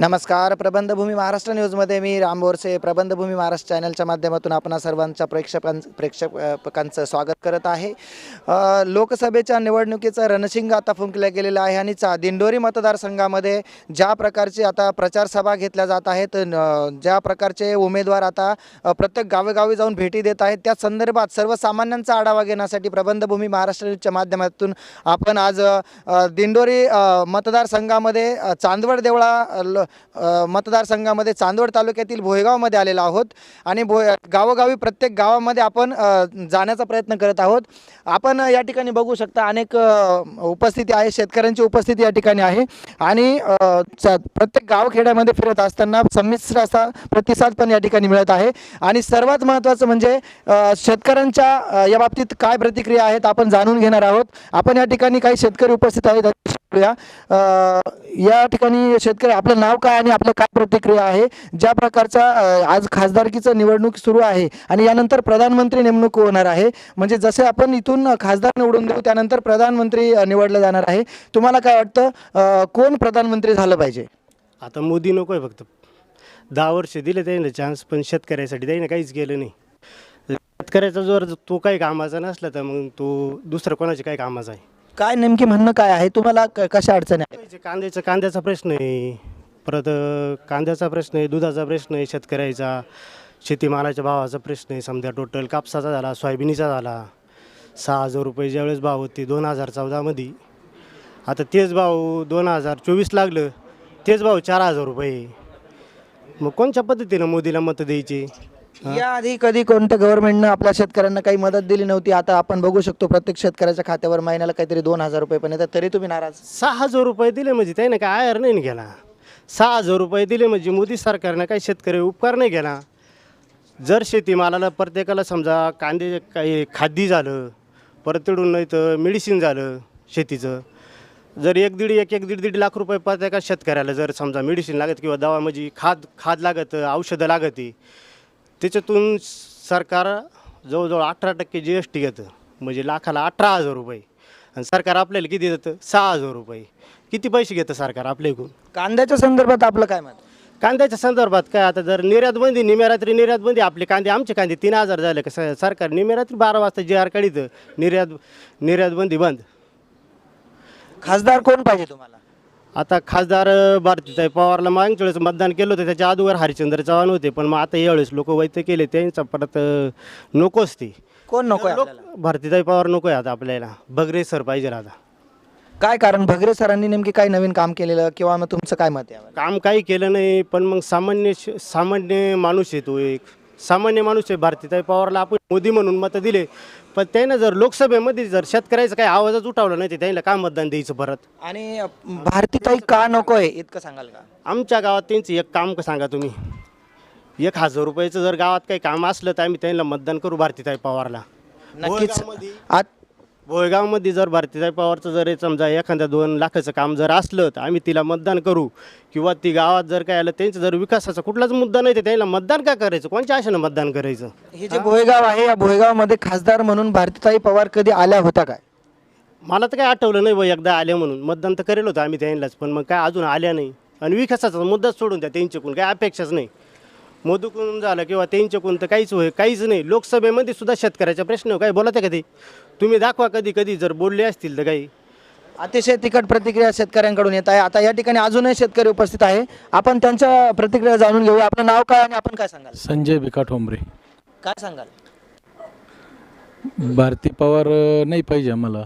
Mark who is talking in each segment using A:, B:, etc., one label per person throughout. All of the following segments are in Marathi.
A: नमस्कार प्रबंधभूमी महाराष्ट्र न्यूजमध्ये मी राम बोरसे. प्रबंधभूमी महाराष्ट्र चॅनलच्या माध्यमातून आपणा सर्वांच्या प्रेक्षकां प्रेक्षकांचं स्वागत करत आहे. लोकसभेच्या निवडणुकीचं रणशिंग आता फुंकल्या गेलेलं आहे आणि चा दिंडोरी मतदारसंघामध्ये ज्या प्रकारची आता प्रचार सभा घेतल्या जात आहेत ज्या प्रकारचे उमेदवार आता प्रत्येक गावेगावी जाऊन भेटी देत आहेत त्या संदर्भात सर्वसामान्यांचा आढावा घेण्यासाठी प्रबंधभूमी महाराष्ट्र न्यूजच्या माध्यमातून आपण आज दिंडोरी मतदारसंघामध्ये चांदवड देवळा ल- मतदारसंघामध्ये चांदवड तालुक्यातील भोयगावमध्ये आलेलो आहोत. आणि भो गावोगावी प्रत्येक गावामध्ये आपण जाण्याचा प्रयत्न करत आहोत. आपण या ठिकाणी बघू शकता अनेक उपस्थिती आहे शेतकऱ्यांची उपस्थिती या ठिकाणी आहे. आणि प्रत्येक गावखेड्यामध्ये फिरत असताना संमिश्र असा प्रतिसाद पण या ठिकाणी मिळत आहे. आणि सर्वात महत्त्वाचं म्हणजे शेतकऱ्यांच्या या बाबतीत काय प्रतिक्रिया आहेत आपण जाणून घेणार आहोत. आपण या ठिकाणी काही शेतकरी उपस्थित आहेत. त्यांच्याशी या ठिकाणी शेतकरी आपलं नाव काय आणि आपलं काय प्रतिक्रिया आहे? ज्या प्रकारचा आज खासदारकीचं निवडणूक सुरू आहे आणि यानंतर प्रधानमंत्री नेमणूक होणार आहे. म्हणजे जसे आपण इथून खासदार निवडून देऊ त्यानंतर प्रधानमंत्री निवडलं जाणार आहे. तुम्हाला काय वाटतं? कोण प्रधानमंत्री झालं पाहिजे?
B: आता मोदी नको आहे फक्त. दहा वर्ष दिले त्याने चान्स पण शेतकऱ्यासाठी त्याने काहीच केलं नाही. शेतकऱ्याचा जर तो काही कामाचा नसला तर मग तो दुसरं कोणाच्या काही कामाचा आहे?
A: काय नेमकी म्हणणं काय आहे? तुम्हाला क- कशा अडचणी आहे
B: काहीचे कांद्याचा कांद्याचा प्रश्न आहे. परत अं, कांद्याचा प्रश्न आहे दुधाचा प्रश्न आहे शेतकऱ्याचा शेतीमालाच्या भावाचा प्रश्न आहे. समजा टोटल कापसाचा झाला सोयाबिनीचा झाला सहा हजार रुपये ज्यावेळेस भाव होते दोन हजार चौदामध्ये. आता तेच भाव दोन हजार चोवीस लागलं तेच भाव चार हजार रुपये. मग कोणत्या पद्धतीनं मोदीला मतं द्यायची?
A: याआधी कधी कोणत्या गव्हर्नमेंटनं आपल्या शेतकऱ्यांना काही मदत दिली नव्हती आता आपण बघू शकतो प्रत्येक शेतकऱ्याच्या खात्यावर महिन्याला काहीतरी दोन हजार रुपये पण येतात तरी तुम्ही नाराज.
B: सहा हजार रुपये दिले म्हणजे त्याने काय आयर नाही केला. सहा हजार रुपये दिले म्हणजे मोदी सरकारनं काही शेतकरी उपकार नाही केला. जर शेतीमालाला प्रत्येकाला समजा कांदे काही खाद्य झालं परत तिडून नाही तर मेडिसिन झालं शेतीचं जर एक दीड एक एक दीड दीड लाख रुपये प्रत्येका शेतकऱ्याला जर समजा मेडिसिन लागत किंवा दवा म्हणजे खाद खाद लागत औषधं लागते त्याच्यातून सरकार जवळजवळ अठरा टक्के जी एस टी घेतं. म्हणजे लाखाला अठरा हजार रुपये. आणि सरकार आपल्याला किती देतं? सहा हजार रुपये. किती पैसे घेतं सरकार आपल्या इकडून
A: कांद्याच्या संदर्भात आपलं काय मत?
B: कांद्याच्या संदर्भात काय? आता जर निर्यात बंदी निम्यारात्री निर्यात बंदी आपले कांदे आमचे कांदे तीन हजार झाले कसं सरकार निम्यारात्री बारा वाजता जी आर काढितं. निर्यात निर्यात बंदी बंद.
A: खासदार कोण पाहिजे तुम्हाला?
B: आता खासदार भारतीताई पवारला मागच्या वेळेस मतदान केलं होतं त्याच्या अगोदर हरिश्चंद्र चव्हाण होते पण मग आता यावेळेस लोक वैत केले त्यांचा परत नकोच ते.
A: कोण नको
B: भारतीताई पवार नको आहे आता आपल्याला. बगरे सर पाहिजे आता.
A: काय कारण? भगरे सरांनी नेमकी काय नवीन काम केलेलं किंवा मग तुमचं काय मत आहे?
B: काम काही केलं नाही पण मग सामान्य सामान्य माणूस आहे तो एक. सामान्य माणूस आहे भारतीताई पवारला आपण मोदी म्हणून मतं दिले. पण त्यानं जर लोकसभेमध्ये जर शेतकऱ्याचा काही आवाजच उठावला नाही तर त्याला काय मतदान द्यायचं परत?
A: आणि भारतीताई का नकोय इतकं सांगाल का?
B: आमच्या गावात त्यांचं एक काम का सांगा तुम्ही? एक हजार रुपयाचं जर गावात काही काम असलं तर आम्ही त्यांना मतदान करू भारतीताई पवारला.
A: नक्कीच. आत
B: भोयगावमध्ये जर भारतीताई पवारचं जर समजा एखाद्या दोन लाखाचं काम जर असलं तर आम्ही तिला मतदान करू. किंवा ती गावात जर काय आलं त्यांचं जर विकासाचा कुठलाच मुद्दा नाही तर त्यांना मतदान का करायचं? कोणत्या आशेनं मतदान करायचं?
A: हे जे भोयगाव आहे या भोयगावमध्ये खासदार म्हणून भारतीताई पवार कधी आल्या होत्या काय?
B: मला तर काय आठवलं नाही बा एकदा आल्या म्हणून. मतदान तर करेल होतं आम्ही त्यांनाच पण मग काय अजून आल्या नाही. आणि विकासाचा मुद्दाच सोडून द्या त्यांच्याकडून काय अपेक्षाच नाही. मोदूकडून झालं किंवा त्यांच्याकडून तर काहीच होय काहीच नाही. लोकसभेमध्ये सुद्धा शेतकऱ्याचा प्रश्न काय बोलत आहे कधी तुम्ही दाखवा कधी कधी जर बोलले असतील तर काही.
A: अतिशय तिखट प्रतिक्रिया शेतकऱ्यांकडून येत आहे. आता या ठिकाणी अजूनही शेतकरी उपस्थित आहे. आपण त्यांच्या प्रतिक्रिया जाणून घेऊया. आपलं नाव काय आणि आपण काय सांगाल?
C: संजय भिका ठोंबरे
A: काय सांगाल?
C: भारती पवार अ, नाही पाहिजे आम्हाला.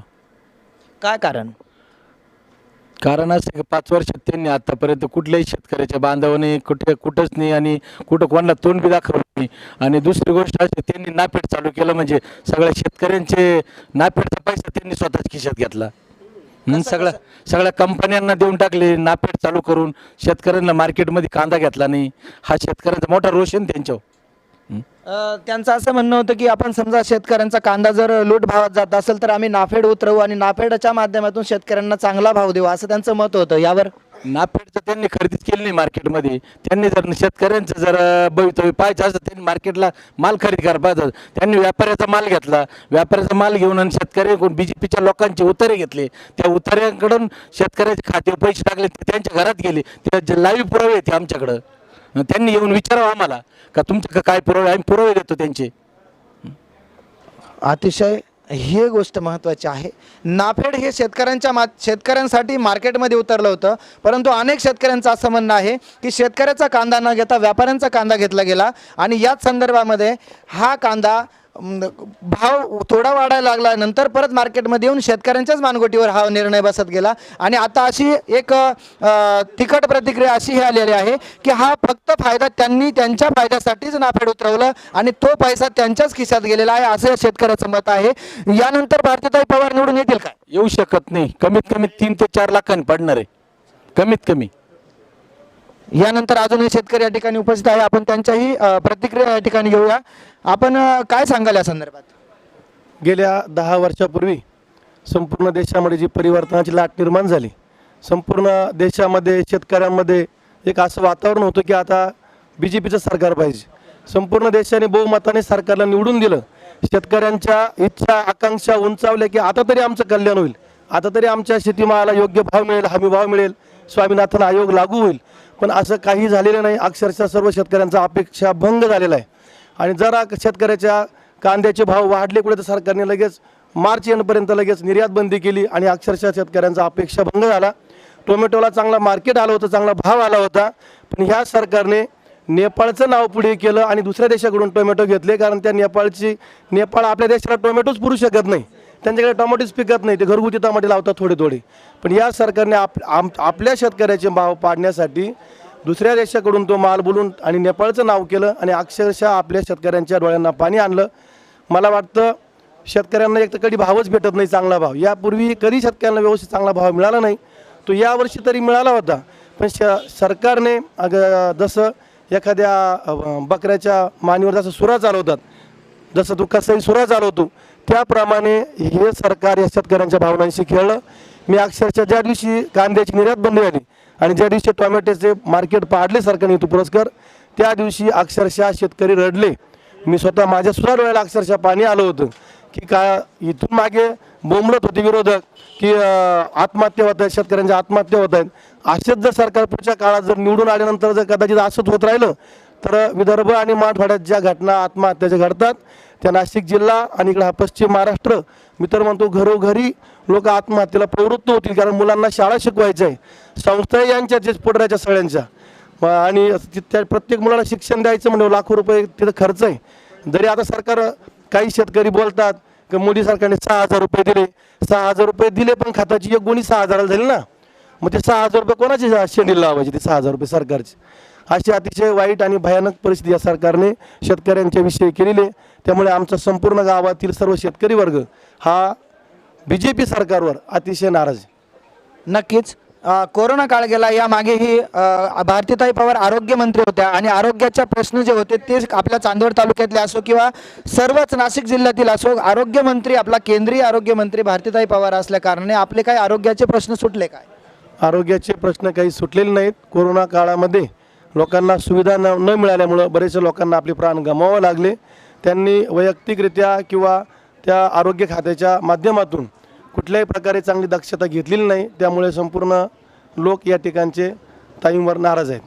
A: काय कारण?
C: कारण असं की पाच वर्षात त्यांनी आतापर्यंत कुठल्याही शेतकऱ्याच्या बांधवाने कुठे कुठंच नाही आणि कुठं कोणाला तोंड बी दाखवलं नाही. आणि दुसरी गोष्ट अशी त्यांनी नापेट चालू केलं म्हणजे सगळ्या शेतकऱ्यांचे नापेटचा पैसा त्यांनी स्वतःच खिशात घेतला. सगळ्या सगळ्या कंपन्यांना देऊन टाकले नापेट चालू करून शेतकऱ्यांना मार्केटमध्ये कांदा घेतला नाही. हा शेतकऱ्यांचा मोठा रोष आहे ना त्यांच्यावर.
A: त्यांचं असं म्हणणं होतं की आपण समजा शेतकऱ्यांचा कांदा जर लूट भावात जात असेल तर आम्ही नाफेड उतरवू आणि नाफेडच्या माध्यमातून शेतकऱ्यांना चांगला भाव देऊ असं त्यांचं मत होतं. यावर
C: नाफेडचं त्यांनी खरेदीच केली नाही मार्केटमध्ये. त्यांनी जर शेतकऱ्यांचं जर भवितव्य पाहायचं असं त्यांनी मार्केटला माल खरेदी करायला पाहिजे त्यांनी व्यापाऱ्याचा माल घेतला. व्यापाऱ्याचा माल घेऊन आणि शेतकऱ्यांकडून बी जे पीच्या लोकांचे उतारे घेतले. त्या उतार्यांकडून शेतकऱ्याचे खाते पैसे टाकले ते त्यांच्या घरात गेले. ते लाईव्ह पुरावे आहेत आमच्याकडं. त्यांनी येऊन विचारावं आम्हाला का तुमच्या काय पुरावे आम्ही पुरावे देतो त्यांचे.
A: अतिशय ही गोष्ट महत्त्वाची आहे. नाफेड हे शेतकऱ्यांच्या मा शेतकऱ्यांसाठी मार्केटमध्ये उतरलं होतं परंतु अनेक शेतकऱ्यांचं असं म्हणणं आहे की शेतकऱ्याचा कांदा न घेता व्यापाऱ्यांचा कांदा घेतला गेला. आणि याच संदर्भामध्ये हा कांदा भाव थोडा वाढायला लागला. नंतर परत मार्केटमध्ये येऊन शेतकऱ्यांच्याच मानगोटीवर हा निर्णय बसत गेला. आणि आता अशी एक तिखट प्रतिक्रिया अशी ही आलेली आहे की हा फक्त फायदा त्यांनी त्यांच्या फायद्यासाठीच नाफेड उतरवलं आणि तो पैसा त्यांच्याच खिशात गेलेला आहे असं शेतकऱ्याचं मत आहे. यानंतर भारतीताई पवार निवडून येतील काय?
C: येऊ शकत नाही. कमीत कमी तीन ते चार लाखांनी पडणार आहे. कमीत कमी.
A: यानंतर अजूनही शेतकरी या ठिकाणी उपस्थित आहे. आपण त्यांच्याही प्रतिक्रिया या ठिकाणी घेऊया. आपण काय सांगाल या संदर्भात?
D: गेल्या दहा वर्षापूर्वी संपूर्ण देशामध्ये जी परिवर्तनाची लाट निर्माण झाली संपूर्ण देशामध्ये शेतकऱ्यांमध्ये एक असं वातावरण होतं की आता बी जे पीचं सरकार पाहिजे. संपूर्ण देशाने बहुमताने सरकारला निवडून दिलं. शेतकऱ्यांच्या इच्छा आकांक्षा उंचावल्या की आता तरी आमचं कल्याण होईल. आता तरी आमच्या शेतीमाला योग्य भाव मिळेल हमी भाव मिळेल. स्वामीनाथन आयोग लागू होईल. पण असं काही झालेलं नाही. अक्षरशः सर्व शेतकऱ्यांचा अपेक्षा भंग झालेला आहे. आणि जरा शेतकऱ्याच्या कांद्याचे भाव वाढले कुठे तर सरकारने लगेच मार्च एंडपर्यंत लगेच निर्यात बंदी केली आणि अक्षरशः शेतकऱ्यांचा अपेक्षा भंग झाला. टोमॅटोला चांगला मार्केट आलं होतं चांगला भाव आला होता. पण ह्या सरकारने नेपाळचं नाव पुढे केलं आणि दुसऱ्या देशाकडून टोमॅटो घेतले. कारण त्या नेपाळची नेपाळ आपल्या देशाला टोमॅटोच पुरू शकत नाही. त्यांच्याकडे टोमॅटोच पिकत नाही ते घरगुती टमाटे लावतात थोडे थोडे. पण या सरकारने आप आम आपल्या शेतकऱ्याचे भाव पाडण्यासाठी दुसऱ्या देशाकडून तो माल बोलून आणि नेपाळचं नाव केलं आणि अक्षरशः आपल्या शेतकऱ्यांच्या डोळ्यांना पाणी आणलं. मला वाटतं शेतकऱ्यांना एक तर कधी भावच भेटत नाही चांगला भाव. यापूर्वी कधी शेतकऱ्यांना व्यवस्थित चांगला भाव मिळाला नाही. तो यावर्षी तरी मिळाला होता. पण श सरकारने अग जसं एखाद्या बकऱ्याच्या मानीवर जसं सुरा चालवतात जसं तू कसाही सुरा चालवतो त्याप्रमाणे हे सरकार या शेतकऱ्यांच्या भावनांशी खेळलं. मी अक्षरशः ज्या दिवशी कांद्याची निर्यात बंदी झाली आणि ज्या दिवशी टोमॅटोचे मार्केट पाडले सरकारने तो पुरस्कार त्या दिवशी अक्षरशः शेतकरी रडले. मी स्वतः माझ्या सुद्धा डोळ्याला अक्षरशः पाणी आलं होतं की का इथून मागे बोंबलत होते विरोधक की आत्महत्या होत आहेत शेतकऱ्यांच्या आत्महत्या होत आहेत. असेच जर सरकार पुढच्या काळात जर निवडून आल्यानंतर जर कदाचित असंच होत राहिलं तर विदर्भ आणि मराठवाड्यात ज्या घटना आत्महत्याच्या घडतात त्या नाशिक जिल्हा आणि इकडे हा पश्चिम महाराष्ट्र. मी तर म्हणतो घरोघरी लोक आत्महत्येला प्रवृत्त होतील कारण मुलांना शाळा शिकवायचं आहे संस्था यांच्या जे पुढऱ्याच्या सगळ्यांच्या. आणि त्या प्रत्येक मुलाला शिक्षण द्यायचं म्हणजे लाखो रुपये तिथं खर्च आहे. जरी आता सरकार काही शेतकरी बोलतात की मोदी सरकारने सहा हजार रुपये दिले. सहा हजार रुपये दिले पण खताची एक गुणी सहा हजाराला झाली ना. मग ते सहा हजार रुपये कोणाचे शेंडीला लावायचे ते सहा हजार रुपये सरकारचे? अशी अतिशय वाईट आणि भयानक परिस्थिती या सरकारने शेतकऱ्यांच्या विषयी केलेली आहे. त्यामुळे आमचा संपूर्ण गावातील सर्व शेतकरी वर्ग हा बी जे पी सरकारवर अतिशय नाराज आहे.
A: नक्कीच. अ, कोरोना काळ गेला या मागेही अ, भारतीताई पवार आरोग्यमंत्री होत्या आणि आरोग्याच्या प्रश्न जे होते ते आपल्या चांदवड तालुक्यातले असो किंवा सर्वच नाशिक जिल्ह्यातील असो आरोग्यमंत्री आपला केंद्रीय आरोग्यमंत्री भारतीताई पवार असल्या कारणाने आपले काही आरोग्याचे प्रश्न सुटले काय?
D: आरोग्याचे प्रश्न काही सुटलेले नाहीत. कोरोना काळामध्ये लोकांना सुविधा न न मिळाल्यामुळं बरेचशा लोकांना आपले प्राण गमावे लागले. त्यांनी वैयक्तिकरित्या किंवा त्या आरोग्य खात्याच्या माध्यमातून कुठल्याही प्रकारे चांगली दक्षता घेतलेली नाही. त्यामुळे संपूर्ण लोक या ठिकाणचे ताईंवर नाराज आहेत.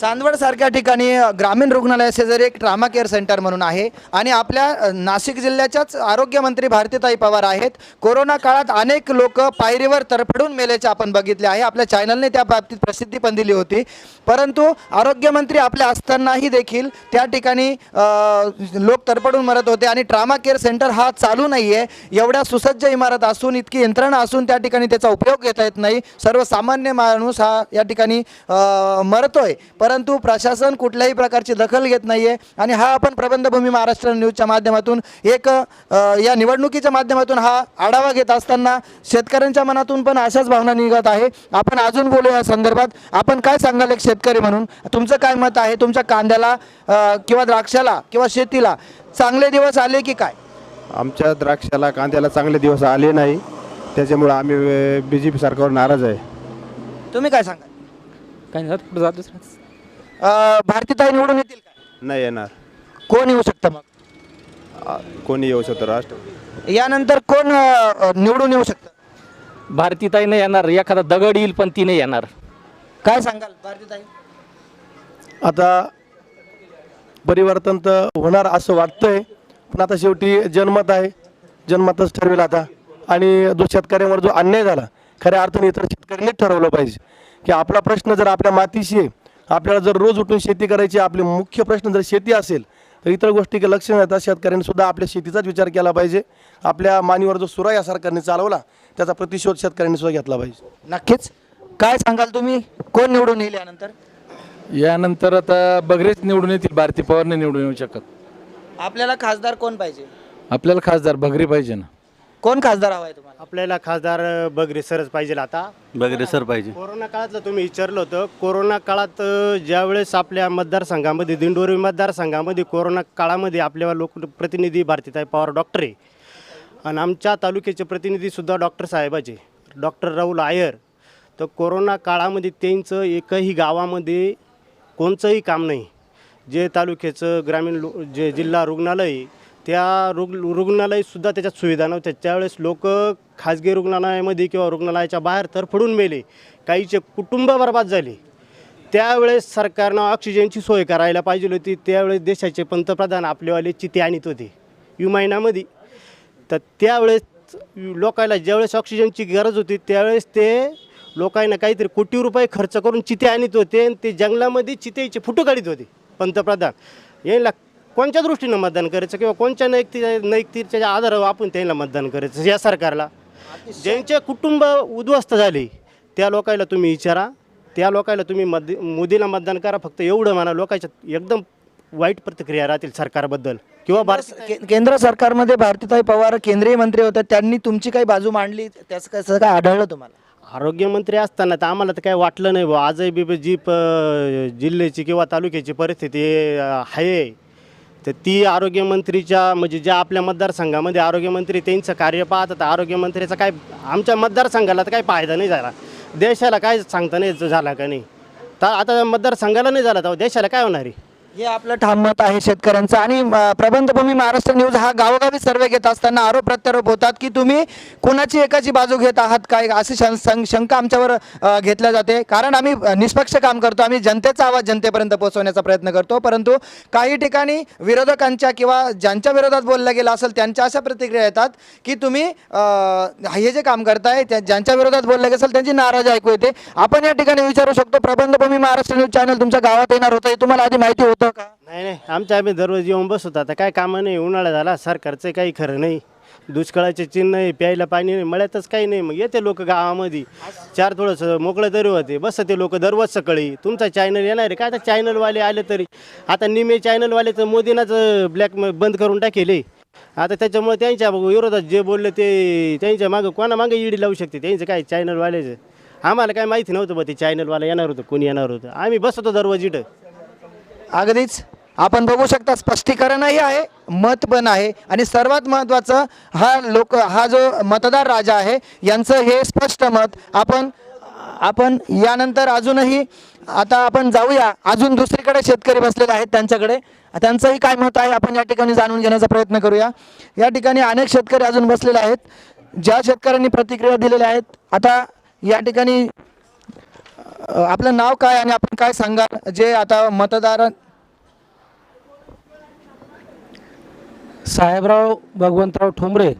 A: चांदवडसारख्या ठिकाणी ग्रामीण रुग्णालय शेजारी एक ट्रामा केअर सेंटर म्हणून आहे आणि आपल्या नाशिक जिल्ह्याच्याच आरोग्यमंत्री भारतीताई पवार आहेत. कोरोना काळात अनेक लोक पायरीवर तरफडून मेल्याचे आपण बघितले आहे. आपल्या चॅनलने त्या बाबतीत प्रसिद्धी पण दिली होती. परंतु आरोग्यमंत्री आपल्या असतानाही देखील त्या ठिकाणी लोक तरफडून मरत होते आणि ट्रामा केअर सेंटर हा चालू नाही आहे एवढ्या सुसज्ज इमारत असून इतकी यंत्रणा असून त्या ठिकाणी त्याचा उपयोग घेता येत नाही. सर्वसामान्य माणूस हा या ठिकाणी मरतोय. परंतु प्रशासन कुठल्याही प्रकारची दखल घेत नाही आहे आणि हा आपण प्रबंधभूमी महाराष्ट्र न्यूजच्या माध्यमातून एक या निवडणुकीच्या माध्यमातून हा आढावा घेत असताना शेतकऱ्यांच्या मनातून पण अशाच भावना निघत आहे. आपण अजून बोलू या संदर्भात. आपण काय सांगाल एक शेतकरी म्हणून? तुमचं काय मत आहे? तुमच्या कांद्याला किंवा द्राक्षाला किंवा शेतीला चांगले दिवस आले की काय?
E: आमच्या द्राक्षाला कांद्याला चांगले दिवस आले नाही. त्याच्यामुळं आम्ही बी जे पी सरकारवर नाराज आहे.
A: तुम्ही काय
F: नाही पुढे जात
A: भारतीताई निवडून येतील का?
E: नाही येणार.
A: कोण येऊ शकतं मग?
E: आ, कोणी येऊ शकतो राष्ट्र?
A: यानंतर कोण अ, निवडून येऊ शकतं?
F: भारतीताई नाही येणार. एखादा दगड येईल पण ती नाही येणार.
A: काय सांगाल भारतीताई?
D: आता परिवर्तन तर होणार असं वाटतंय पण आता शेवटी जनमत आहे. जनमतच ठरवेल आता. आणि जो शेतकऱ्यांवर जो अन्याय झाला खऱ्या अर्थाने इतर शेतकऱ्यांनी ठरवलं पाहिजे. की आपला प्रश्न जर आपल्या मातीशी आहे आपल्याला जर रोज उठून शेती करायची आपले मुख्य प्रश्न जर शेती असेल तर इतर गोष्टीकडे लक्ष न देता शेतकऱ्यांनी सुद्धा आपल्या शेतीचाच विचार केला पाहिजे. आपल्या मानीवर जो सुरा या सरकारने चालवला त्याचा प्रतिशोध शेतकऱ्यांनी सुद्धा घेतला पाहिजे.
A: नक्कीच. काय सांगाल तुम्ही? कोण निवडून येईल यानंतर?
C: यानंतर आता बगरेच निवडून येतील भारती पवार नाही निवडून येऊ शकत.
A: आपल्याला खासदार कोण पाहिजे?
C: आपल्याला खासदार बगरी पाहिजे ना.
A: कोण खासदार हवाय तुम्हाला?
B: आपल्याला खासदार बगरे सरच पाहिजे आता.
G: बगरे सर पाहिजे.
B: कोरोना काळातलं तुम्ही विचारलं होतं. कोरोना काळात अ, ज्यावेळेस आपल्या मतदारसंघामध्ये दिंडोरी मतदारसंघामध्ये कोरोना काळामध्ये आपल्या लोकप्रतिनिधी भारतीताई पवार डॉक्टर आहे. आणि आमच्या तालुक्याचे प्रतिनिधीसुद्धा डॉक्टर साहेबाचे. डॉक्टर राहुल आयर. तर कोरोना काळामध्ये त्यांचं एकही गावामध्ये कोणचंही काम नाही. जे तालुक्याचं ग्रामीण लो जे जिल्हा रुग्णालय आहे, त्या रुग रुग्णालयसुद्धा त्याच्यात सुविधा नव्हत्या. त्यावेळेस लोक खाजगी रुग्णालयामध्ये किंवा रुग्णालयाच्या बाहेर तरफडून मेले. काहीचे कुटुंब बर्बाद झाले. त्यावेळेस सरकारनं ऑक्सिजनची सोय करायला पाहिजे होती. त्यावेळेस देशाचे पंतप्रधान आपलेवाले चिते आणत होते. विमानामध्ये तर त्यावेळेस लोकांना ज्यावेळेस ऑक्सिजनची गरज होती त्यावेळेस ते लोकांना काहीतरी कोटी रुपये खर्च करून चिते आणत होते. आणि ते जंगलामध्ये चितेचे फोटो काढत होते पंतप्रधान. यांना कोणत्या दृष्टीनं मतदान करायचं किंवा कोणत्या नैतिक नैतिकतेच्या आधारावर आपण त्यांना मतदान करायचं या सरकारला? ज्यांचे कुटुंब उद्ध्वस्त झाले त्या लोकांना तुम्ही विचारा त्या लोकांना तुम्ही मद मोदीला मतदान करा. फक्त एवढं म्हणा लोकांच्या एकदम वाईट प्रतिक्रिया राहतील सरकारबद्दल. किंवा भारत
A: केंद्र सरकारमध्ये भारतीताई पवार केंद्रीय मंत्री होते. त्यांनी तुमची काही बाजू मांडली? त्याचं कसं काय आढळलं तुम्हाला?
B: आरोग्यमंत्री असताना तर आम्हाला तर काही वाटलं नाही बुवा. आजही बी जी प जिल्ह्याची किंवा तालुक्याची परिस्थिती आहे तर ती आरोग्यमंत्रीच्या म्हणजे ज्या आपल्या मतदारसंघामध्ये आरोग्यमंत्री त्यांचं कार्य पाहत तर आरोग्यमंत्र्याचा काय आमच्या मतदारसंघाला तर काही फायदा नाही झाला. देशाला काय सांगता नाही झाला का नाही? तर आता मतदारसंघाला नाही झाला तर देशाला काय होणार आहे?
A: हे आपलं ठाम मत आहे शेतकऱ्यांचं. आणि अ, प्रबंधभूमी महाराष्ट्र न्यूज हा गावोगावी सर्वे घेत असताना आरोप प्रत्यारोप होतात की तुम्ही कुणाची एकाची बाजू घेत आहात काय? अशी शं- शं- शंका आमच्यावर अ, घेतल्या जाते. कारण आम्ही अ, निष्पक्ष काम करतो. आम्ही जनतेचा आवाज जनतेपर्यंत पोहोचवण्याचा प्रयत्न करतो. परंतु काही ठिकाणी विरोधकांच्या किंवा ज्यांच्या विरोधात बोललं गेलं असेल त्यांच्या अशा प्रतिक्रिया येतात की तुम्ही अ, हे जे काम करताय त्या ज्यांच्या विरोधात बोललं गेलं असेल त्यांची नाराजी ऐकू येते. आपण या ठिकाणी विचारू शकतो प्रबंधभूमी महाराष्ट्र न्यूज चॅनल तुमच्या गावात येणार होतं. हे तुम्हाला आधी माहिती होतं. का?
B: नाही नाही. आमच्या आम्ही दररोज येऊन बसवतो आता काय कामं नाही उन्हाळा झाला सरकारचं काही खरं नाही. दुष्काळाचे चिन्ह आहे प्यायला पाणी नाही मळ्यातच काही नाही. मग येते लोक गावामध्ये. चार थोडंसं मोकळं तरी होते. बस ते लोक दररोज सकाळी. तुमचा चॅनल येणार आहे काय आता चॅनलवाले आले तरी. आता निमे चॅनलवाले तर मोदींनाच ब्लॅक बंद करून टाकेले. आता त्याच्यामुळे त्यांच्या विरोधात जे बोलले ते त्यांच्या मागं कोणा मागं ईडी लावू शकते? त्यांचं काय चॅनलवाल्याचं आम्हाला काय माहिती नव्हतं बघ ते चॅनलवाला येणार होतं कोणी येणार होतं? आम्ही बसतो दररोज इथं.
A: अगदीच. आपण बघू शकता स्पष्टीकरणही आहे मत पण आहे. आणि सर्वात महत्त्वाचं हा लोक हा जो मतदार राजा आहे यांचं हे स्पष्ट मत आपण आपण यानंतर अजूनही आता आपण जाऊया. अजून दुसरीकडे शेतकरी बसलेले आहेत त्यांच्याकडे. त्यांचंही काय मत आहे आपण या ठिकाणी जाणून घेण्याचा प्रयत्न करूया. या ठिकाणी अनेक शेतकरी अजून बसलेले आहेत. ज्या शेतकऱ्यांनी प्रतिक्रिया दिलेल्या आहेत आता या ठिकाणी आपलं नाव काय आणि आपण काय सांगाल? जे आता मतदार
H: साहेबराव भगवंतराव ठोंबरे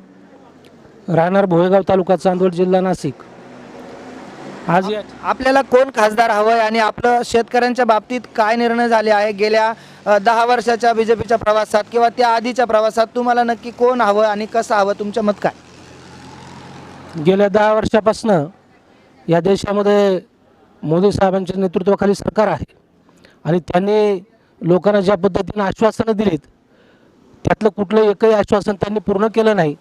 H: राहणार भोयगाव तालुका चांदवड जिल्हा नाशिक. आज
A: आपल्याला कोण खासदार हवंय आणि आपलं शेतकऱ्यांच्या बाबतीत काय निर्णय झाले आहे? गेल्या दहा वर्षाच्या बी जे पीच्या प्रवासात किंवा त्या आधीच्या प्रवासात तुम्हाला नक्की कोण हवं आणि कसं हवं? तुमचं मत काय?
H: गेल्या दहा वर्षापासनं या देशामध्ये मोदी साहेबांच्या नेतृत्वाखाली सरकार आहे. आणि त्यांनी लोकांना ज्या पद्धतीनं आश्वासनं दिलीत त्यातलं कुठलं एकही आश्वासन त्यांनी पूर्ण केलं नाही.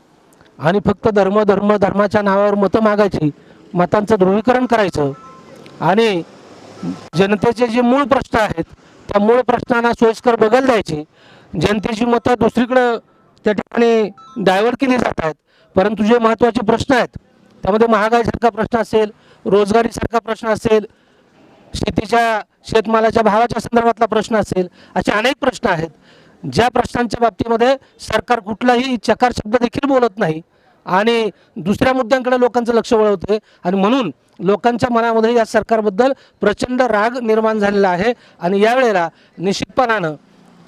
H: आणि फक्त धर्म धर्म धर्माच्या नावावर मतं मागायची मतांचं ध्रुवीकरण करायचं. आणि जनतेचे जे मूळ प्रश्न आहेत त्या मूळ प्रश्नांना सोयीस्कर बगल द्यायची. जनतेची मतं दुसरीकडं त्या ठिकाणी डायव्हर्ट केली जात आहेत परंतु जे महत्त्वाचे प्रश्न आहेत त्यामध्ये महागाईसारखा प्रश्न असेल रोजगारीसारखा प्रश्न असेल शेतीच्या शेतमालाच्या भावाच्या संदर्भातला प्रश्न असेल असे अनेक प्रश्न आहेत. ज्या प्रश्नांच्या बाबतीमध्ये सरकार कुठलाही चकार शब्द देखील बोलत नाही आणि दुसऱ्या मुद्द्यांकडे लोकांचं लक्ष वळवते आणि म्हणून लोकांच्या मनामध्ये या सरकारबद्दल प्रचंड राग निर्माण झालेला आहे आणि यावेळेला निश्चितपणानं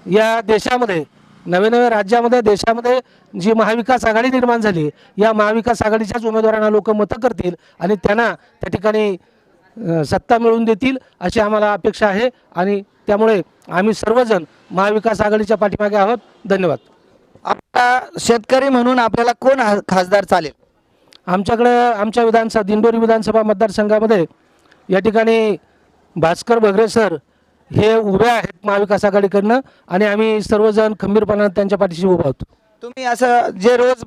H: या देशामध्ये नवे नवे राज्यामध्ये देशामध्ये जी महाविकास आघाडी निर्माण झाली या महाविकास आघाडीच्याच उमेदवारांना लोक मतं करतील आणि त्यांना त्या ठिकाणी सत्ता मिळवून देतील अशी आम्हाला अपेक्षा आहे. आणि त्यामुळे आम्ही सर्वजण महाविकास आघाडीच्या पाठीमागे आहोत. धन्यवाद.
A: आपला शेतकरी म्हणून आपल्याला कोण हा- खासदार चालेल?
H: आमच्याकडं आमच्या विधानसभा दिंडोरी विधानसभा मतदारसंघामध्ये या ठिकाणी भास्कर बगरे सर हे उभे आहेत महाविकास आघाडीकडनं आणि आम्ही सर्वजण खंबीरपणाने त्यांच्या पाठीशी उभा आहोत
A: तुम्ही असं जे रोज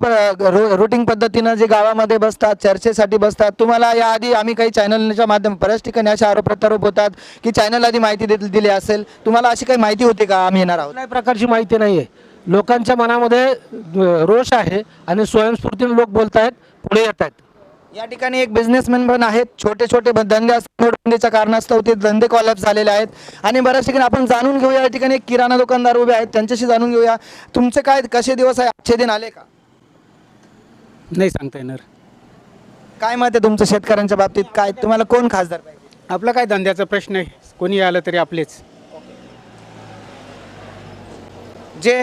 A: रुटीन पद्धतीनं जे गावामध्ये बसतात चर्चेसाठी बसतात तुम्हाला याआधी आम्ही काही चॅनलच्या माध्यम बऱ्याच ठिकाणी असे आरोप प्रत्यारोप होतात की चॅनल आधी माहिती दे- दिली असेल. तुम्हाला अशी काही माहिती होती का? आम्ही येणार आहोत.
H: कुठल्याही प्रकारची माहिती नाही आहे लोकांच्या मनामध्ये रोष आहे आणि स्वयंस्फूर्तीने लोक बोलत आहेत पुढे येत आहेत
A: या ठिकाणी एक बिझनेसमॅन पण आहेत. छोटे छोटे धंदे नोटबंदीच्या कारणास्तव ते धंदे कॉलॅप्स झालेले आहेत. आणि बऱ्याच ठिकाणी आपण जाणून घेऊया या ठिकाणी एक किराणा दुकानदार उभे आहेत. त्यांच्याशी जाणून घेऊया. तुमचे काय कसे दिवस आहे? आजचे दिन आले का?
G: नाही सांगता येणार.
A: काय मत आहे तुमचं शेतकऱ्यांच्या बाबतीत? काय तुम्हाला कोण खासदार पाहिजे?
G: आपला काय धंद्याचा प्रश्न आहे. कोणी आलं तरी आपलेच.
A: जे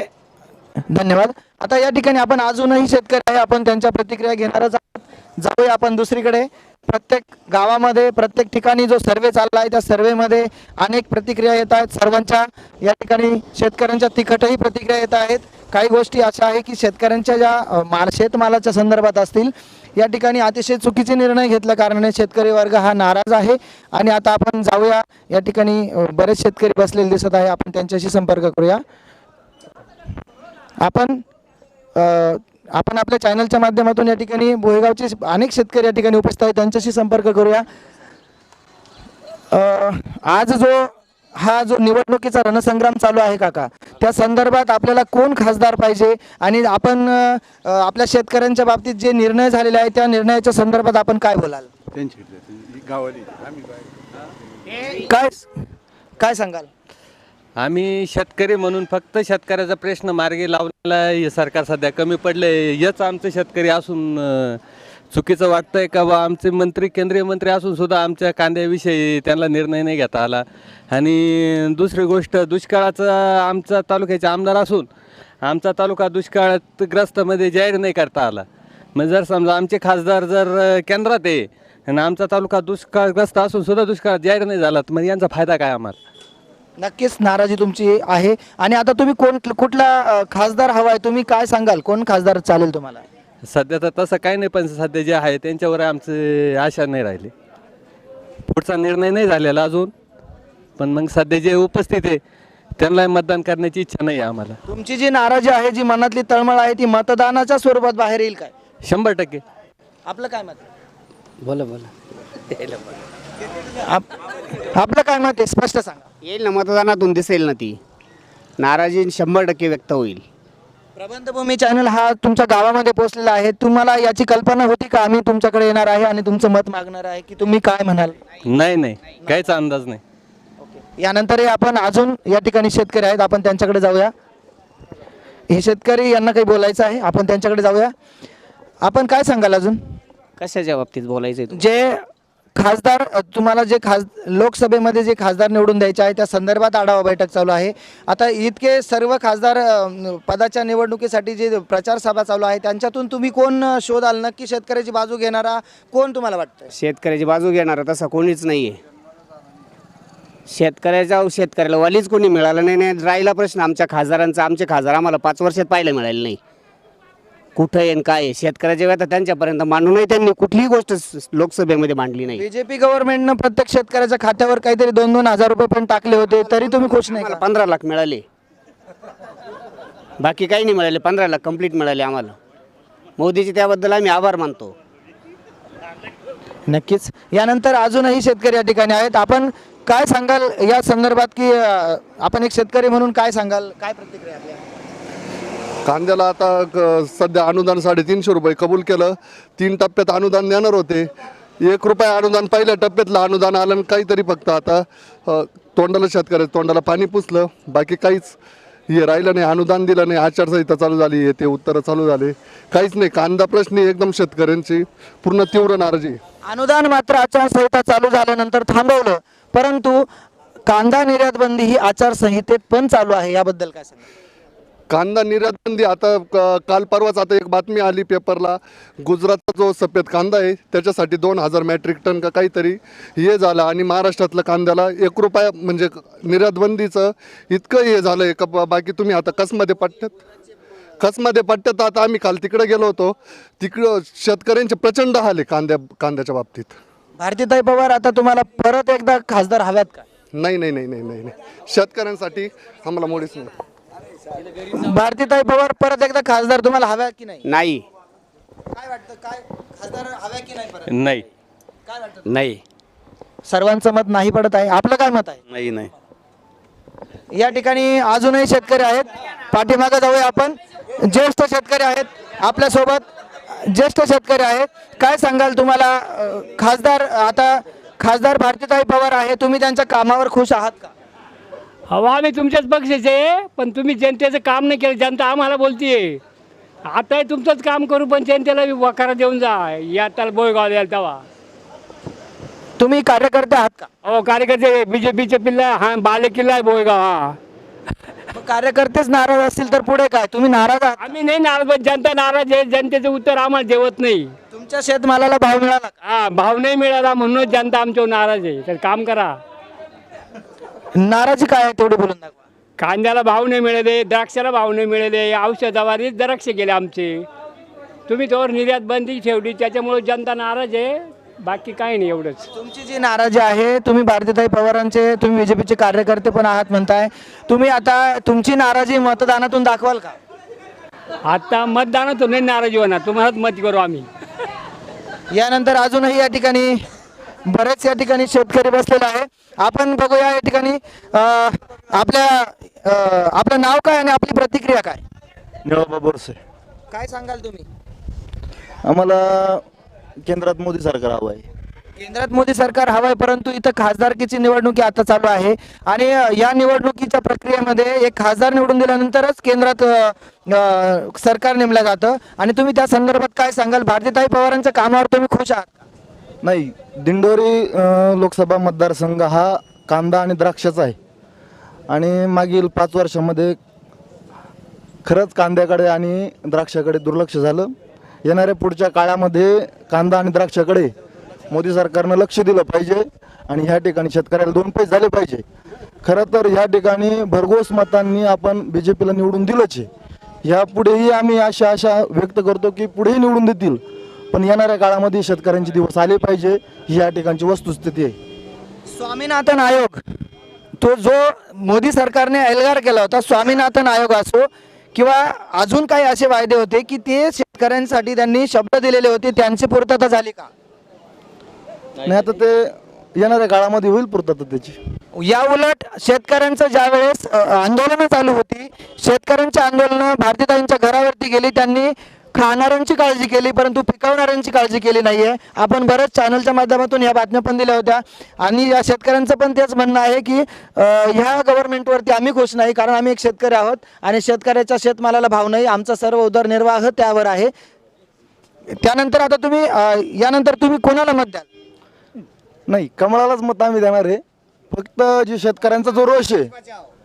A: धन्यवाद. आता या ठिकाणी आपण अजूनही शेतकरी आहे. आपण त्यांच्या प्रतिक्रिया घेणारच आहोत. जाऊया आपण दुसरीकडे. प्रत्येक गावामध्ये प्रत्येक ठिकाणी जो सर्वे चालला आहे त्या सर्वेमध्ये अनेक प्रतिक्रिया येत आहेत. सर्वांच्या या ठिकाणी शेतकऱ्यांच्या तिखटही प्रतिक्रिया येत आहेत. काही गोष्टी अशा आहे की शेतकऱ्यांच्या ज्या मा माल शेतमालाच्या संदर्भात असतील या ठिकाणी अतिशय चुकीचे निर्णय घेतल्या कारणाने शेतकरी वर्ग हा नाराज आहे. आणि आता आपण जाऊया या ठिकाणी बरेच शेतकरी बसलेले दिसत आहे. आपण त्यांच्याशी संपर्क करूया. आपण आपण आपल्या चॅनलच्या माध्यमातून या ठिकाणी भोयगावचे अनेक शेतकरी या ठिकाणी उपस्थित आहेत. त्यांच्याशी संपर्क करूया. आज जो हा जो निवडणुकीचा रणसंग्राम चालू आहे काका त्या संदर्भात आपल्याला कोण खासदार पाहिजे आणि आपण आपल्या शेतकऱ्यांच्या बाबतीत जे निर्णय झालेले आहे त्या निर्णयाच्या संदर्भात आपण काय बोलाल? काय काय सांगाल?
I: आम्ही शेतकरी म्हणून फक्त शेतकऱ्याचा प्रश्न मार्गी लावलेला हे सरकार सध्या कमी पडले हेच आमचे शेतकरी असून चुकीचं वाटतंय का बा? आमचे मंत्री केंद्रीय मंत्री असून सुद्धा आमच्या कांद्याविषयी त्यांना निर्णय नाही घेता आला. आणि दुसरी गोष्ट दुष्काळाचा आमचा तालुक्याचे आमदार असून आमचा तालुका दुष्काळात ग्रस्तमध्ये जाहीर नाही करता आला. मग जर समजा आमचे खासदार जर केंद्रात आहे आणि आमचा तालुका दुष्काळग्रस्त असून सुद्धा दुष्काळात जाहीर नाही झाला तर मग यांचा फायदा काय आम्हाला?
A: नक्कीच नाराजी तुमची आहे. आणि आता तुम्ही कोण कुठला अ, खासदार हवा आहे तुम्ही काय सांगाल? कोण खासदार चालेल तुम्हाला?
I: सध्या तर तसं काही नाही पण सध्या जे आहे त्यांच्यावर आमची आशा नाही राहिली. पुढचा निर्णय नाही झालेला अजून. पण मग सध्या जे उपस्थित आहे त्यांना मतदान करण्याची इच्छा नाही आहे आम्हाला.
A: तुमची जी नाराजी आहे जी मनातली तळमळ आहे ती मतदानाच्या स्वरूपात बाहेर येईल काय?
I: शंभर टक्के.
A: आपलं काय मत?
G: बोला बोला.
A: आप- आपलं काय मत आहे? स्पष्ट सांगा.
J: येईल ना मतदानातून दिसेल ना ती. नाराजी शंभर टक्के व्यक्त होईल.
A: प्रबंधभूमी चॅनल हा तुमच्या गावामध्ये पोहोचलेला आहे. तुम्हाला याची कल्पना होती का? आम्ही तुमच्याकडे येणार आहे आणि तुमचं मत मागणार आहे की तुम्ही काय म्हणाल?
I: नाही नाही. काहीच अंदाज नाही.
A: यानंतर आपण अजून या ठिकाणी शेतकरी आहेत. आपण त्यांच्याकडे जाऊया. हे शेतकरी यांना काही बोलायचं आहे. आपण त्यांच्याकडे जाऊया. आपण काय सांगाल अजून?
J: कशाच्या बाबतीत बोलायचं
A: जे खासदार तुम्हाला जे खास लोकसभेमध्ये जे खासदार निवडून द्यायचे आहे त्या संदर्भात आढावा बैठक चालू आहे. आता इतके सर्व खासदार पदाच्या निवडणुकीसाठी जे प्रचार सभा चालू आहे त्यांच्यातून तुम्ही कोण शोध शोधाल नक्की शेतकऱ्याची बाजू घेणारा कोण तुम्हाला वाटतं
J: शेतकऱ्याची बाजू घेणारा तसा कोणीच नाही आहे शेतकऱ्याच्या शेतकऱ्याला वालीच कोणी मिळालं नाही नाही राहिला प्रश्न आमच्या खासदारांचा. आमचे खासदार आम्हाला पाच वर्षात पाहायला मिळाले नाही. कुठं आणि काय आहे? शेतकऱ्याच्या व्यथा त्यांच्यापर्यंत मांडूनही त्यांनी कुठलीही गोष्ट स- लोकसभेमध्ये मांडली नाही.
A: बीजेपी गव्हर्नमेंटनं प्रत्येक शेतकऱ्याच्या खात्यावर काहीतरी दोन दोन हजार रुपये पण टाकले होते तरी तुम्ही खुश नाही
J: आम्हाला
A: का?
J: पंधरा लाख मिळाले. बाकी काही नाही मिळाले. पंधरा लाख कंप्लीट मिळाले आम्हाला. मोदीचे त्याबद्दल आम्ही आभार मानतो.
A: नक्कीच. यानंतर अजूनही शेतकरी या ठिकाणी आहेत. आपण काय सांगाल या संदर्भात की अ, आपण एक शेतकरी म्हणून काय सांगाल? काय प्रतिक्रिया आपल्या?
K: कांद्याला आता क- सध्या अनुदान साडेतीनशे रुपये कबूल केलं. तीन टप्प्यात अनुदान देणार होते. एक रुपये अनुदान पहिल्या टप्प्यातलं अनुदान आलं आणि काहीतरी फक्त आता अ, तोंडाला शेतकऱ्याचं तोंडाला पाणी पुसलं. बाकी काहीच हे राहिलं नाही अनुदान दिलं नाही. आचारसंहिता चालू झाली हे ते उत्तरं चालू झाले. काहीच नाही. कांदा प्रश्नी एकदम शेतकऱ्यांची. पूर्ण तीव्र नाराजी. आहे.
A: अनुदान मात्र आचारसंहिता चालू झाल्यानंतर थांबवलं. परंतु कांदा निर्यात बंदी ही आचारसंहितेत पण चालू आहे. याबद्दल काय सांगाल?
K: कांदा निर्यात बंदी आता काल परवाच आता एक बातमी आली पेपरला. गुजरातचा जो सफेद कांदा आहे त्याच्यासाठी दोन हजार मॅट्रिक टन का काहीतरी हे झालं आणि महाराष्ट्रातल्या कांद्याला एक रुपया म्हणजे निर्यात बंदीचं इतकं हे झालं आहे का बाकी तुम्ही आता कसमध्ये पट्ट्यात कसमध्ये पट्ट्यात आता आम्ही काल तिकडे गेलो होतो. तिकडं शेतकऱ्यांचे प्रचंड हाल आहे कांद्या कांद्याच्या बाबतीत.
A: भारतीताई पवार आता तुम्हाला परत एकदा खासदार हव्यात का?
K: नाही नाही नाही नाही नाही नाही. शेतकऱ्यांसाठी आम्हाला मोडीच नाही.
A: भारतीताई पवार परत एकदा खासदार तुम्हाला हव्या की नाही?
J: नाही.
A: काय वाटतं? काय खासदार हव्या की नाही परत?
I: नाही.
A: काय वाटतं?
J: नाही.
A: सर्वांचं मत नाही पडत आहे. आपलं काय मत आहे?
J: नाही नाही.
A: या ठिकाणी अजूनही शेतकरी आहेत. पाठीमागे जाऊया आपण. ज्येष्ठ शेतकरी आहेत आपल्यासोबत. ज्येष्ठ शेतकरी आहेत. काय सांगाल तुम्हाला? अ, खासदार आता खासदार भारतीताई पवार आहे. तुम्ही त्यांच्या कामावर खुश आहात का?
G: हवा आम्ही तुमच्याच पक्षाचे पण तुम्ही जनतेचं काम नाही केलं जनता आम्हाला बोलतीये. आता तुमचंच काम करू पण जनतेला वकारा देऊन जा. या त्याला बोयगाव द्याल तेव्हा.
A: तुम्ही कार्यकर्ते आहात का?
G: हो कार्यकर्ते बी जे पीचे पिल्ला हा बाले किल्ला आहे बोयगाव हा.
A: मग कार्यकर्तेच नाराज असतील तर पुढे काय? तुम्ही नाराज आहात
G: आम्ही नाही नाराज पण जनता नाराज आहे जनतेचं उत्तर आम्हाला देवत नाही.
A: तुमच्या शेतमालाला भाव मिळाला का?
G: हा भाव नाही मिळाला म्हणूनच जनता आमच्यावर नाराज आहे. तर काम करा.
A: नाराजी काय आहे तेवढी बोलून दाखवा.
G: कांद्याला भाव नाही मिळाले द्राक्षाला भाव नाही मिळाले औषधावारीच द्राक्ष गेले आमचे. तुम्ही त्यावर निर्यात बंदी ठेवली त्याच्यामुळे जनता नाराज आहे. बाकी काही नाही एवढंच.
A: तुमची जी नाराजी आहे तुम्ही भारतीताई पवारांचे तुम्ही बीजेपीचे कार्यकर्ते पण आहात म्हणताय. तुम्ही आता तुमची नाराजी मतदानातून दाखवाल का?
G: आता मतदानातून नाही नाराजी होणार तुम्हालाच मत करू आम्ही.
A: यानंतर अजूनही या ठिकाणी बरेच या ठिकाणी शेतकरी बसलेले आहे. आपण बघूया या ठिकाणी आपल्या आपलं नाव काय आणि आपली प्रतिक्रिया काय?
L: निळोबा बोरसे.
A: काय सांगाल तुम्ही?
L: आम्हाला केंद्रात मोदी सरकार हवं आहे.
A: केंद्रात मोदी सरकार हवं आहे परंतु इथं खासदारकीची निवडणुकी आता चालू आहे. आणि या निवडणुकीच्या प्रक्रियेमध्ये एक खासदार निवडून दिल्यानंतरच केंद्रात सरकार नेमलं जातं. आणि तुम्ही त्या संदर्भात काय सांगाल? भारतीताई पवारांच्या कामावर तुम्ही खुश आहात?
L: नाही दिंडोरी लोकसभा मतदारसंघ हा कांदा आणि द्राक्षाचा आहे. आणि मागील पाच वर्षामध्ये खरंच कांद्याकडे आणि द्राक्षाकडे दुर्लक्ष झालं. येणाऱ्या पुढच्या काळामध्ये कांदा आणि द्राक्षाकडे मोदी सरकारनं लक्ष दिलं पाहिजे आणि ह्या ठिकाणी शेतकऱ्याला दोन पैसे झाले पाहिजे. खरं तर ह्या ठिकाणी भरघोस मतांनी आपण बी जे पीला निवडून दिलंच आहे. ह्या पुढेही आम्ही अशा आशा व्यक्त करतो की पुढेही निवडून देतील. पण येणाऱ्या काळामध्ये शेतकऱ्यांचे दिवस आले पाहिजे ही या ठिकाणची वस्तुस्थिती आहे.
A: स्वामीनाथन आयोग तो जो मोदी सरकारने एल्गार केला होता स्वामीनाथन आयोग असो किंवा अजून काही असे वायदे होते की ते शेतकऱ्यांसाठी त्यांनी शब्द दिलेले होते त्यांची पूर्तता झाली का?
L: आणि आता ते येणाऱ्या काळामध्ये होईल पूर्तता त्याची.
A: या उलट शेतकऱ्यांचं ज्या वेळेस आंदोलनं चालू होती शेतकऱ्यांची आंदोलनं भारतीताईंच्या घरावरती गेली त्यांनी खाणाऱ्यांची काळजी केली परंतु पिकवणाऱ्यांची काळजी केली नाही आहे आपण बऱ्याच चॅनलच्या माध्यमातून या बातम्या पण दिल्या होत्या. आणि या शेतकऱ्यांचं पण तेच म्हणणं आहे की ह्या गव्हर्नमेंटवरती आम्ही खुश नाही कारण आम्ही एक शेतकरी आहोत आणि शेतकऱ्याच्या शेतमालाला भाव नाही. आमचा सर्व उदरनिर्वाह त्यावर आहे. त्यानंतर आता तुम्ही यानंतर तुम्ही कोणाला मत द्याल?
L: नाही कमळालाच मत आम्ही देणार आहे. फक्त जे शेतकऱ्यांचा जो रोष आहे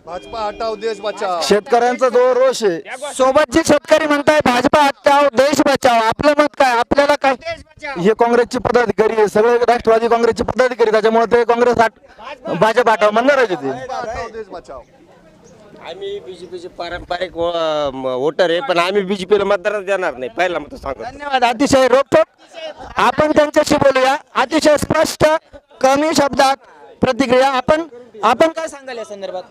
K: भाजपा हटाव देश बचाव.
L: शेतकऱ्यांचा जो रोष आहे
A: सोबत जे शेतकरी म्हणताय भाजपा हटाव देश बचाव आपलं मत काय? आपल्याला काय?
L: हे काँग्रेसचे पदाधिकारी आहे सगळे राष्ट्रवादी काँग्रेसचे पदाधिकारी त्याच्यामुळे ते काँग्रेस आट भाजप आठाव म्हणणार आहे
K: हटाव देश बचाव.
I: आम्ही बीजेपीचे पारंपरिक वोटर आहे पण आम्ही बीजेपीला मतदारच देणार नाही. पहिला मत सांगतो.
A: धन्यवाद अतिशय रोखोक आपण त्यांच्याशी बोलूया. अतिशय स्पष्ट कमी शब्दात प्रतिक्रिया आपण आपण काय सांगाल या संदर्भात?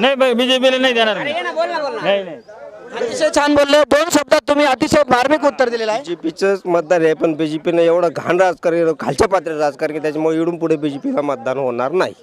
F: नाही बीजेपीला नाही देणार नाही नाही.
A: अतिशय छान बोलले. दोन शब्दात तुम्ही अतिशय मार्मिक उत्तर दिलेलं आहे.
I: बीजेपीचंच मतदार आहे पण बीजेपीनं एवढं घाण राजकारण खालच्या पातळीवर राजकारण की त्याच्यामुळे इडून पुढे बीजेपीला मतदान होणार नाही.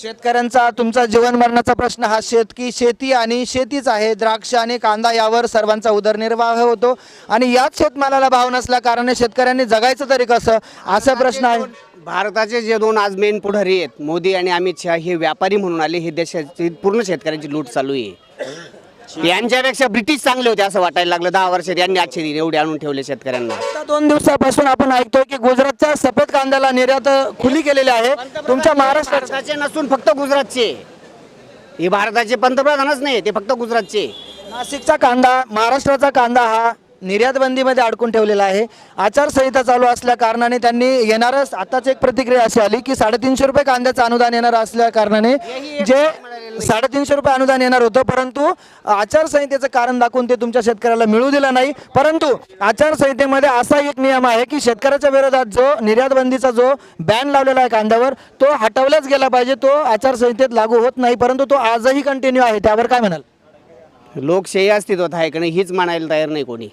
A: शेतकऱ्यांचा तुमचा जीवन मरणाचा प्रश्न हा शेतकी शेती आणि शेतीच आहे. द्राक्ष आणि कांदा यावर सर्वांचा उदरनिर्वाह होतो. आणि याच शेतमालाला भाव नसल्या कारणाने शेतकऱ्यांनी जगायचं तरी कसं? असा प्रश्न आहे.
J: भारताचे जे दोन आज मेन पुढारी आहेत मोदी आणि अमित शहा हे व्यापारी म्हणून आले. हे देशाची पूर्ण शेतकऱ्यांची लूट चालू आहे. यांच्यापेक्षा ब्रिटिश चांगले होते असं वाटायला लागलं. दहा वर्षात यांनी आजचे दिन एवढे आणून ठेवले शेतकऱ्यांना.
A: आता दोन दिवसापासून आपण ऐकतोय की गुजरातच्या सफेद कांद्याला निर्यात खुली केलेली आहे. तुमच्या महाराष्ट्रात
J: भारताचे नसून फक्त गुजरातचे. हे भारताचे पंतप्रधानच नाही ते फक्त गुजरातचे.
A: नाशिकचा कांदा महाराष्ट्राचा कांदा हा निर्यात बंदीमध्ये अडकून ठेवलेला आहे. आचारसंहिता चालू असल्या कारणाने त्यांनी येणारच आताच एक प्रतिक्रिया अशी आली की साडेतीनशे रुपये कांद्याचं अनुदान येणार असल्या कारणाने जे साडेतीनशे रुपये अनुदान येणार होतं परंतु आचारसंहितेचं कारण दाखवून ते तुमच्या शेतकऱ्याला मिळू दिलं नाही. परंतु आचारसंहितेमध्ये असा एक नियम आहे की शेतकऱ्याच्या विरोधात जो निर्यात बंदीचा जो बॅन लावलेला आहे कांद्यावर तो हटवलाच गेला पाहिजे तो आचारसंहितेत लागू होत नाही परंतु तो आजही कंटिन्यू आहे. त्यावर काय म्हणाल?
J: लोकशाही अस्तित्वात आहे का नाही हीच मानायला तयार नाही कोणी.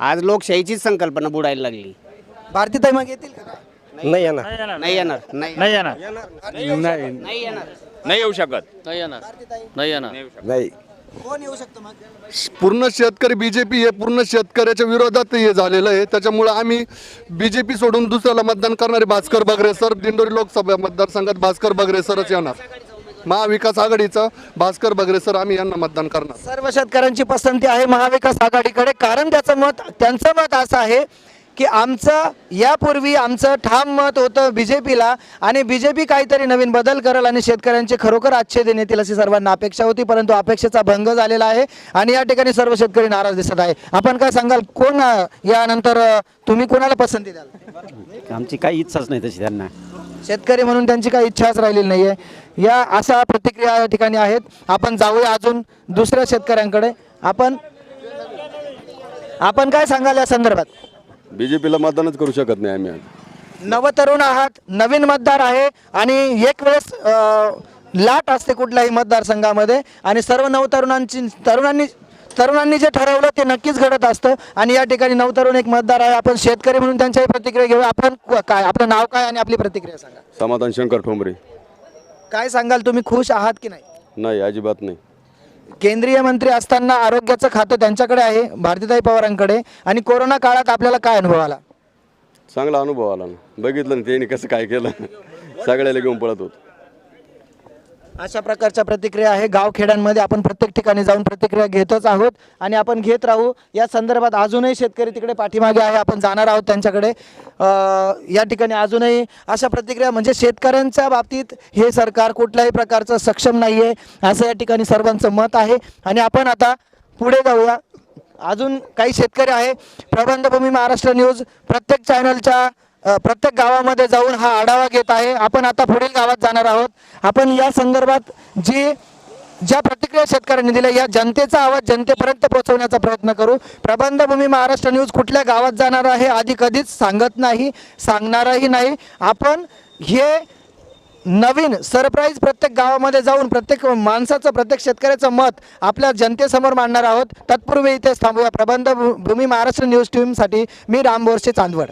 J: आज लोकशाहीचीच संकल्पना बुडायला लागली.
A: भारतीताई मग येतील का?
I: नाही येणार.
J: नाही येणार. नाही
F: नाही येणार.
J: नाही येणार.
F: नाही येऊ शकत. नाही येणार. नाही येणार.
I: नाही.
A: कोण येऊ शकतं मग?
K: पूर्ण शेतकरी बीजेपी हे पूर्ण शेतकऱ्याच्या विरोधात हे झालेलं आहे. त्याच्यामुळं आम्ही बीजेपी सोडून दुसऱ्याला मतदान करणारे भास्कर बगरे सर दिंडोरी लोकसभा मतदारसंघात भास्कर बगरे सरच येणार. महाविकास आघाडीचं भास्कर बगरे सर आम्ही यांना मतदान करणार.
A: सर्व शेतकऱ्यांची पसंती आहे महाविकास आघाडीकडे. कारण त्याचं मत त्यांचं मत असं आहे की आमचं यापूर्वी आमचं ठाम मत होतं बी जे पीला आणि बी जे पी काहीतरी नवीन बदल करेल आणि शेतकऱ्यांचे खरोखर आच्छे देण्यात येतील अशी सर्वांना अपेक्षा होती परंतु अपेक्षेचा भंग झालेला आहे आणि या ठिकाणी सर्व शेतकरी नाराज दिसत आहे. आपण काय सांगाल कोण यानंतर तुम्ही कोणाला पसंती द्याल?
M: आमची काही इच्छाच नाही तशी त्यांना.
A: शेतकरी म्हणून त्यांची काही इच्छाच राहिलेली नाही आहे या अशा प्रतिक्रिया या ठिकाणी आहेत. आपण जाऊया अजून दुसऱ्या शेतकऱ्यांकडे. आपण आपण काय सांगाल या संदर्भात?
E: बीजेपीला मतदानच करू शकत नाही आम्ही
A: नवतरुण आहात नवीन मतदार आहे आणि एक वेळेस अ, लाट असते कुठल्याही मतदारसंघामध्ये आणि सर्व नवतरुणांची तरुणांनी तरुणांनी जे ठरवलं ते नक्कीच घडत असतं आणि या ठिकाणी नवतरुण एक मतदार आहे. आपण शेतकरी म्हणून त्यांच्याही प्रतिक्रिया घेऊया. आपण क- काय आपलं नाव काय आणि आपली प्रतिक्रिया सांगा.
E: समाधान शंकर ठोंबरे.
A: काय सांगाल तुम्ही खुश आहात की नाही?
E: नाही अजिबात नाही.
A: केंद्रीय मंत्री असताना आरोग्याचं खातं त्यांच्याकडे आहे भारतीताई पवारांकडे आणि कोरोना काळात आपल्याला काय अनुभव आला?
E: चांगला अनुभव आला ना. बघितलं ना त्यांनी कसं काय केलं. सगळ्याला घेऊन पळत होत.
A: अशा प्रकारच्या प्रतिक्रिया आहे. गावखेड्यांमध्ये आपण प्रत्येक ठिकाणी जाऊन प्रतिक्रिया घेतच आहोत. आणि आपण घेत राहू. या संदर्भात अजूनही शेतकरी तिकडे पाठीमागे आहे. आपण जाणार आहोत त्यांच्याकडे. या ठिकाणी अजूनही अशा प्रतिक्रिया म्हणजे शेतकऱ्यांच्या बाबतीत हे सरकार कुठल्याही प्रकारचं सक्षम नाही आहे असं या ठिकाणी सर्वांचं मत आहे. आणि आपण आता पुढे जाऊया. अजून काही शेतकरी आहे. प्रबंधभूमी महाराष्ट्र न्यूज प्रत्येक चॅनलच्या प्रत्येक गावामध्ये जाऊन हा आढावा घेत आहे. आपण आता पुढील गावात जाणार आहोत. आपण या संदर्भात जी ज्या प्रतिक्रिया शेतकऱ्यांनी दिल्या या जनतेचा आवाज जनतेपर्यंत पोहोचवण्याचा प्रयत्न करू. प्रबंधभूमी महाराष्ट्र न्यूज कुठल्या गावात जाणार आहे आधी कधीच सांगत नाही सांगणारही नाही. आपण हे नवीन सरप्राईज प्रत्येक गावामध्ये जाऊन प्रत्येक माणसाचं प्रत्येक शेतकऱ्याचं मत आपल्या जनतेसमोर मांडणार आहोत. तत्पूर्वी इथेच थांबूया. प्रबंध भू- भूमी महाराष्ट्र न्यूज टीमसाठी मी राम बोरसे चांदवड.